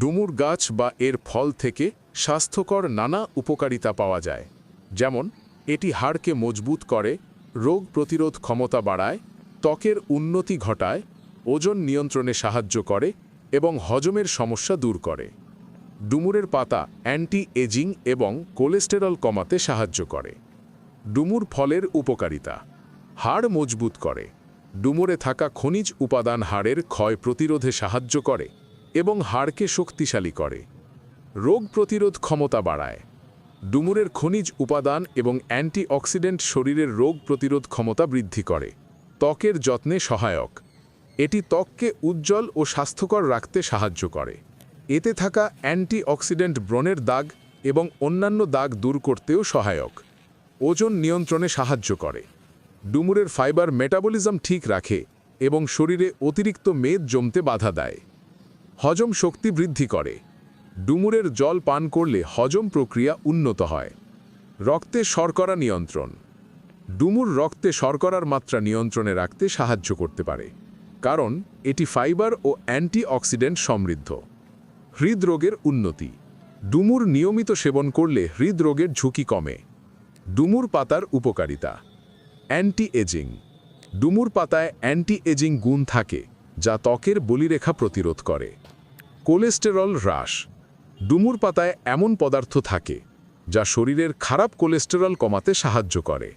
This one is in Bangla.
ডুমুর গাছ বা এর ফল থেকে স্বাস্থ্যকর নানা উপকারিতা পাওয়া যায়। যেমন, এটি হাড়কে মজবুত করে, রোগ প্রতিরোধ ক্ষমতা বাড়ায়, ত্বকের উন্নতি ঘটায়, ওজন নিয়ন্ত্রণে সাহায্য করে এবং হজমের সমস্যা দূর করে। ডুমুরের পাতা অ্যান্টি এজিং এবং কোলেস্টেরল কমাতে সাহায্য করে। ডুমুর ফলের উপকারিতা। হাড় মজবুত করে। ডুমুরে থাকা খনিজ উপাদান হাড়ের ক্ষয় প্রতিরোধে সাহায্য করে। এবং হাড়কে শক্তিশালী করে। রোগ প্রতিরোধ ক্ষমতা বাড়ায়। ডুমুরের খনিজ উপাদান এবং অ্যান্টিঅক্সিডেন্ট শরীরের রোগ প্রতিরোধ ক্ষমতা বৃদ্ধি করে। ত্বকের যত্নে সহায়ক। এটি ত্বককে উজ্জ্বল ও স্বাস্থ্যকর রাখতে সাহায্য করে। এতে থাকা অ্যান্টিঅক্সিডেন্ট ব্রণের দাগ এবং অন্যান্য দাগ দূর করতেও সহায়ক। ওজন নিয়ন্ত্রণে সাহায্য করে। ডুমুরের ফাইবার মেটাবলিজম ঠিক রাখে এবং শরীরে অতিরিক্ত মেদ জমতে বাধা দেয়। হজম শক্তি বৃদ্ধি করে। ডুমুরের জল পান করলে হজম প্রক্রিয়া উন্নত হয়। রক্তে শর্করা নিয়ন্ত্রণ। ডুমুর রক্তে শর্করার মাত্রা নিয়ন্ত্রণে রাখতে সাহায্য করতে পারে, কারণ এটি ফাইবার ও অ্যান্টিঅক্সিডেন্ট সমৃদ্ধ। হৃদরোগের উন্নতি। ডুমুর নিয়মিত সেবন করলে হৃদরোগের ঝুঁকি কমে। ডুমুর পাতার উপকারিতা। অ্যান্টি এজিং ডুমুর পাতায় অ্যান্টি এজিং গুণ থাকে। যা ত্বকের বলিরেখা প্রতিরোধ করে। কোলেস্টেরল হ্রাস। ডুমুর পাতায় এমন পদার্থ থাকে, যা শরীরের খারাপ কোলেস্টেরল কমাতে সাহায্য করে।